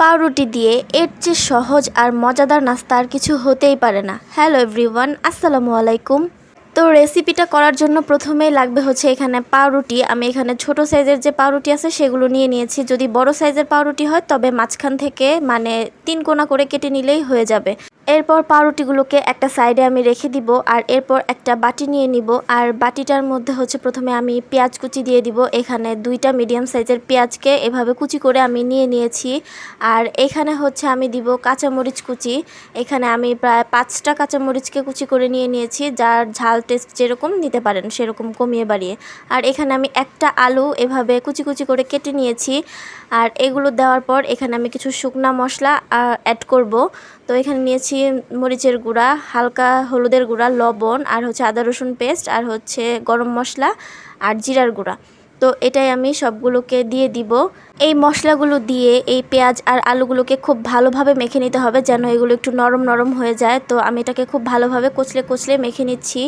পাউরুটি দিয়ে এর চেয়ে সহজ আর মজাদার নাস্তা আর কিছু হতেই পারে না। হ্যালো এভরিওয়ান আসসালামু আলাইকুম। তো রেসিপিটা করার জন্য প্রথমেই লাগবে হচ্ছে এখানে পাউরুটি। আমি এখানে ছোট সাইজের যে পাউরুটি আছে সেগুলো নিয়ে নিয়েছি। যদি বড় সাইজের পাউরুটি হয়, তবে মাঝখান থেকে মানে তিন কোনা করে কেটে নিলেই হয়ে যাবে। এরপর পাউরুটিগুলোকে একটা সাইডে আমি রেখে দিব আর এরপর একটা বাটি নিয়ে নিব। আর বাটিটার মধ্যে হচ্ছে প্রথমে আমি পেঁয়াজ কুচি দিয়ে দিব। এখানে দুইটা মিডিয়াম সাইজের পেঁয়াজকে এভাবে কুচি করে আমি নিয়ে নিয়েছি। আর এখানে হচ্ছে আমি দিব কাঁচামরিচ কুচি। এখানে আমি প্রায় পাঁচটা কাঁচামরিচকে কুচি করে নিয়ে নিয়েছি। যার ঝাল টেস্ট যেরকম নিতে পারেন সেরকম কমিয়ে বাড়িয়ে। আর এখানে আমি একটা আলু এভাবে কুচি কুচি করে কেটে নিয়েছি। আর এগুলো দেওয়ার পর এখানে আমি কিছু শুকনা মশলা অ্যাড করব। তো এখানে নিয়েছি মরিচের গুঁড়া, হালকা হলুদের গুঁড়া, লবণ, আর হচ্ছে আদা রসুন পেস্ট আর হচ্ছে গরম মশলা, আর জিরার গুঁড়া। তো এটাই আমি সবগুলোকে দিয়ে দিব। এই মশলাগুলো দিয়ে এই পেঁয়াজ আর আলুগুলোকে খুব ভালোভাবে মেখে নিতে হবে যেন এগুলো একটু নরম নরম হয়ে যায়। তো আমি এটাকে খুব ভালোভাবে কচলে কচলে মেখে নিচ্ছি।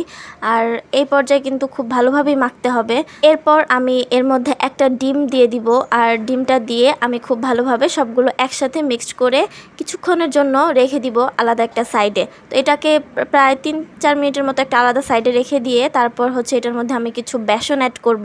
আর এই পর্যায়ে কিন্তু খুব ভালোভাবেই মাখতে হবে। এরপর আমি এর মধ্যে একটা ডিম দিয়ে দিব। আর ডিমটা দিয়ে আমি খুব ভালোভাবে সবগুলো একসাথে মিক্সড করে কিছুক্ষণের জন্য রেখে দিব আলাদা একটা সাইডে। তো এটাকে প্রায় তিন, চার মিনিটের মতো একটা আলাদা সাইডে রেখে দিয়ে তারপর হচ্ছে এটার মধ্যে আমি কিছু বেসন অ্যাড করব।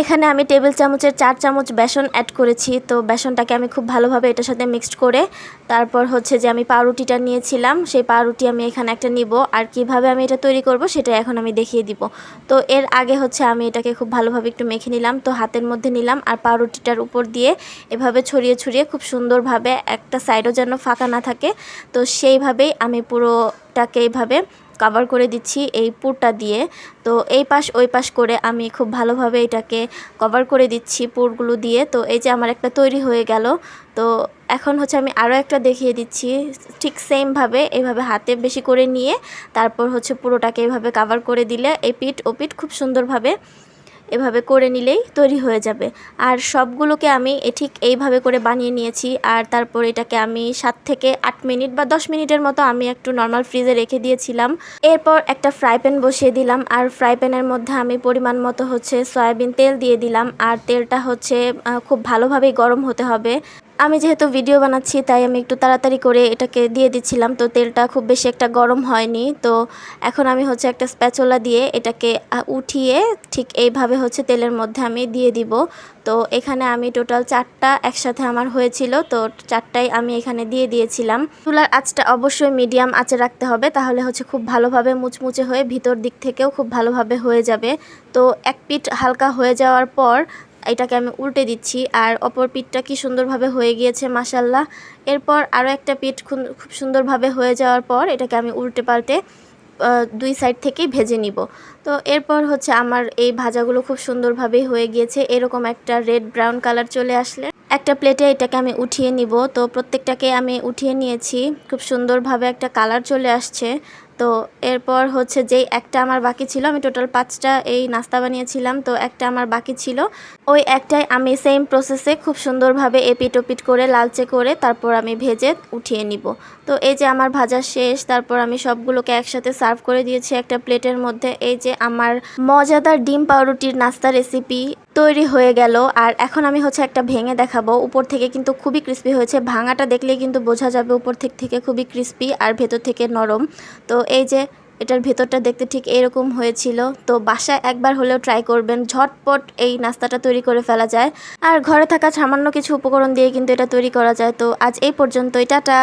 এখানে আমি টেবিল চামচের চার চামচ বেসন অ্যাড করেছি। তো বেসনটাকে আমি খুব ভালোভাবে এটার সাথে মিক্সড করে তারপর হচ্ছে যে আমি পাউরুটিটা নিয়েছিলাম, সেই পাউরুটি আমি এখানে একটা নিব। আর কীভাবে আমি এটা তৈরি করব সেটা এখন আমি দেখিয়ে দিব। তো এর আগে হচ্ছে আমি এটাকে খুব ভালোভাবে একটু মেখে নিলাম। তো হাতের মধ্যে নিলাম আর পাউরুটিটার উপর দিয়ে এভাবে ছড়িয়ে ছড়িয়ে খুব সুন্দরভাবে একটা সাইডও যেন ফাঁকা না থাকে। তো সেইভাবেই আমি পুরোটাকে এইভাবে কাভার করে দিচ্ছি এই পুরটা দিয়ে। তো এই পাশ ওই পাশ করে আমি খুব ভালোভাবে এটাকে কভার করে দিচ্ছি পুরগুলো দিয়ে। তো এই যে আমার একটা তৈরি হয়ে গেল। তো এখন হচ্ছে আমি আরও একটা দেখিয়ে দিচ্ছি। ঠিক সেমভাবে এইভাবে হাতে বেশি করে নিয়ে তারপর হচ্ছে পুরোটাকে এইভাবে কাভার করে দিলে এই পিঠ ও পিঠ খুব সুন্দরভাবে এভাবে করে নিলেই তৈরি হয়ে যাবে। আর সবগুলোকে আমি ঠিক এইভাবে করে বানিয়ে নিয়েছি। আর তারপর এটাকে আমি সাত থেকে আট মিনিট বা দশ মিনিটের মতো আমি একটু নর্মাল ফ্রিজে রেখে দিয়েছিলাম। এরপর একটা ফ্রাই প্যান বসিয়ে দিলাম। আর ফ্রাই প্যানের মধ্যে আমি পরিমাণ মতো হচ্ছে সয়াবিন তেল দিয়ে দিলাম। আর তেলটা হচ্ছে খুব ভালোভাবেই গরম হতে হবে। আমি যেহেতু ভিডিও বানাচ্ছি, তাই আমি একটু তাড়াতাড়ি করে এটাকে দিয়ে দিচ্ছিলাম। তো তেলটা খুব বেশি একটা গরম হয়নি। তো এখন আমি হচ্ছে একটা স্প্যাচোলা দিয়ে এটাকে উঠিয়ে ঠিক এইভাবে হচ্ছে তেলের মধ্যে আমি দিয়ে দিব। তো এখানে আমি টোটাল চারটা একসাথে আমার হয়েছিল। তো চারটাই আমি এখানে দিয়ে দিয়েছিলাম। চুলার আঁচটা অবশ্যই মিডিয়াম আঁচে রাখতে হবে। তাহলে হচ্ছে খুব ভালোভাবে মুচমুচে হয়ে ভিতর দিক থেকেও খুব ভালোভাবে হয়ে যাবে। তো এক পিঠ হালকা হয়ে যাওয়ার পর এটাকে আমি উল্টে দিচ্ছি। আর অপর পিঠটা কি সুন্দরভাবে হয়ে গিয়েছে মাসাল্লাহ এরপর আরও একটা পিঠ খুব সুন্দরভাবে হয়ে যাওয়ার পর এটাকে আমি উল্টে পাল্টে দুই সাইড থেকেই ভেজে নিব। তো এরপর হচ্ছে আমার এই ভাজাগুলো খুব সুন্দরভাবেই হয়ে গিয়েছে। এরকম একটা রেড ব্রাউন কালার চলে আসলে। একটা প্লেটে এটাকে আমি উঠিয়ে নিব। তো প্রত্যেকটাকে আমি উঠিয়ে নিয়েছি। খুব সুন্দরভাবে একটা কালার চলে আসছে। তো এরপর হচ্ছে যেই একটা আমার বাকি ছিল, আমি টোটাল পাঁচটা এই নাস্তা বানিয়েছিলাম, তো একটা আমার বাকি ছিল। ওই একটাই আমি সেম প্রসেসে খুব সুন্দরভাবে এপিট ওপিট করে, লালচে করে তারপর আমি ভেজে উঠিয়ে নিব। তো এই যে আমার ভাজা শেষ, তারপর আমি সবগুলোকে একসাথে সার্ভ করে দিয়েছি একটা প্লেটের মধ্যে। এই যে আমার মজাদার ডিম পাউরুটির নাস্তা রেসিপি তৈরি হয়ে গেল। আর এখন আমি হচ্ছে একটা ভেঙে দেখাবো। উপর থেকে কিন্তু খুবই ক্রিস্পি হয়েছে। ভাঙাটা দেখলেই কিন্তু বোঝা যাবে উপর থেকে থেকে খুবই ক্রিস্পি আর ভেতর থেকে নরম। তো এই যে এটার ভেতরটা দেখতে ঠিক এরকম হয়েছিল। তো বাসায় একবার হলেও ট্রাই করবেন। ঝটপট এই নাস্তাটা তৈরি করে ফেলা যায়। আর ঘরে থাকা সামান্য কিছু উপকরণ দিয়ে কিন্তু এটা তৈরি করা যায়। তো আজ এই পর্যন্তই। টাটা!